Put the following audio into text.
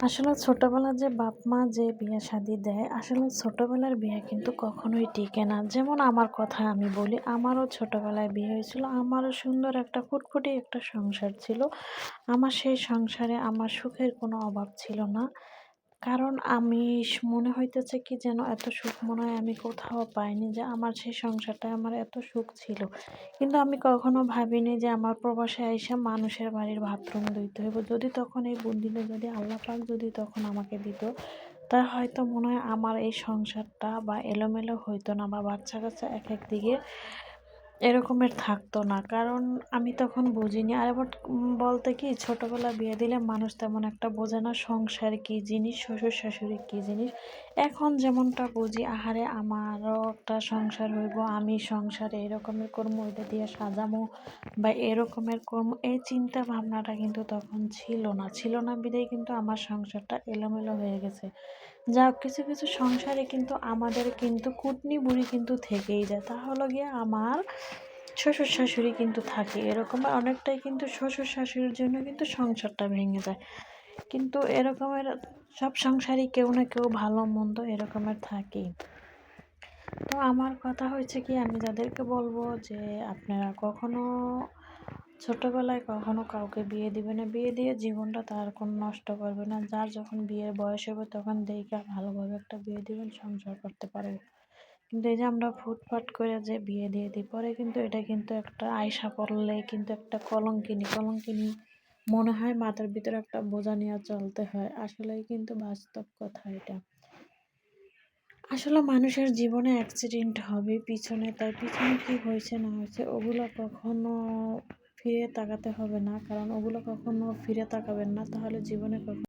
আসলে ছোটোবেলার যে বাপ মা যে বিয়ে শাদি দেয়, আসলে ছোটোবেলার বিয়ে কিন্তু কখনোই টিকে না। যেমন আমার কথা আমি বলি, আমারও ছোটোবেলায় বিয়ে হয়েছিল। আমারও সুন্দর একটা ফুটফুটি একটা সংসার ছিল। আমার সেই সংসারে আমার সুখের কোনো অভাব ছিল না। কারণ আমি মনে হইতেছে কি যেন এত সুখ মনে হয় আমি কোথাও পাইনি যে আমার সেই সংসারটায় আমার এত সুখ ছিল। কিন্তু আমি কখনো ভাবিনি যে আমার প্রবাসে আইসা মানুষের বাড়ির বাথরুম ধুইতে হইব। যদি তখন এই বুদ্ধিটা যদি আল্লাহ পাক যদি তখন আমাকে দিত, তা হয়তো মনে হয় আমার এই সংসারটা বা এলোমেলো হইতো না। বা বাচ্চা কাচ্চা এক এক দিকে এরকমের থাকতো না। কারণ আমি তখন বুঝিনি। আর এবার বলতে কি ছোটোবেলা বিয়ে দিলে মানুষ তেমন একটা বোঝে না সংসার কী জিনিস, শ্বশুর শাশুড়ি কী জিনিস। এখন যেমনটা বুঝি, আহারে আমারও একটা সংসার হইব, আমি সংসারে এরকমের কর্ম ওইটা দিয়ে সাজামো বা এরকমের কর্ম, এই চিন্তা ভাবনাটা কিন্তু তখন ছিল না। ছিল না বিদায় কিন্তু আমার সংসারটা এলোমেলো হয়ে গেছে। যা কিছু কিছু সংসারে কিন্তু আমাদের কিন্তু কুটনি বুড়ি কিন্তু থেকেই যায়। তা হলো গিয়ে আমার শ্বশুর শাশুড়ি কিন্তু থাকে। এরকম অনেকটাই কিন্তু শ্বশুর শাশুড়ির জন্য কিন্তু সংসারটা ভেঙে যায়। কিন্তু এরকমের সব সংসারই কেউ না কেউ ভালো মন্দ এরকমের থাকেই। তো আমার কথা হয়েছে কি, আমি যাদেরকে বলব যে আপনারা কখনো ছোটোবেলায় কখনো কাউকে বিয়ে দিবে না। বিয়ে দিয়ে জীবনটা তার কোনো নষ্ট করবে না। যার যখন বিয়ের বয়স হবে তখন দেখে ভালোভাবে একটা বিয়ে দিবেন, সংসার করতে পারবে। কিন্তু এই যে আমরা ফুটফাট করে যে বিয়ে দিয়ে দিই, পরে কিন্তু এটা কিন্তু একটা আয়সা পড়লে কিন্তু একটা কলঙ্কিনি কলঙ্কিনি মনে হয় মাথার ভিতরে একটা বোঝা নিয়ে চলতে হয়। আসলেই কিন্তু বাস্তব কথা এটা। আসলে মানুষের জীবনে অ্যাক্সিডেন্ট হবে পিছনে, তাই পিছনে কি হয়েছে না হয়েছে ওগুলো কখনো ফিরে তাকাতে হবে না। কারণ ওগুলো কখনো ফিরে তাকাবেন না, তাহলে জীবনে কখনো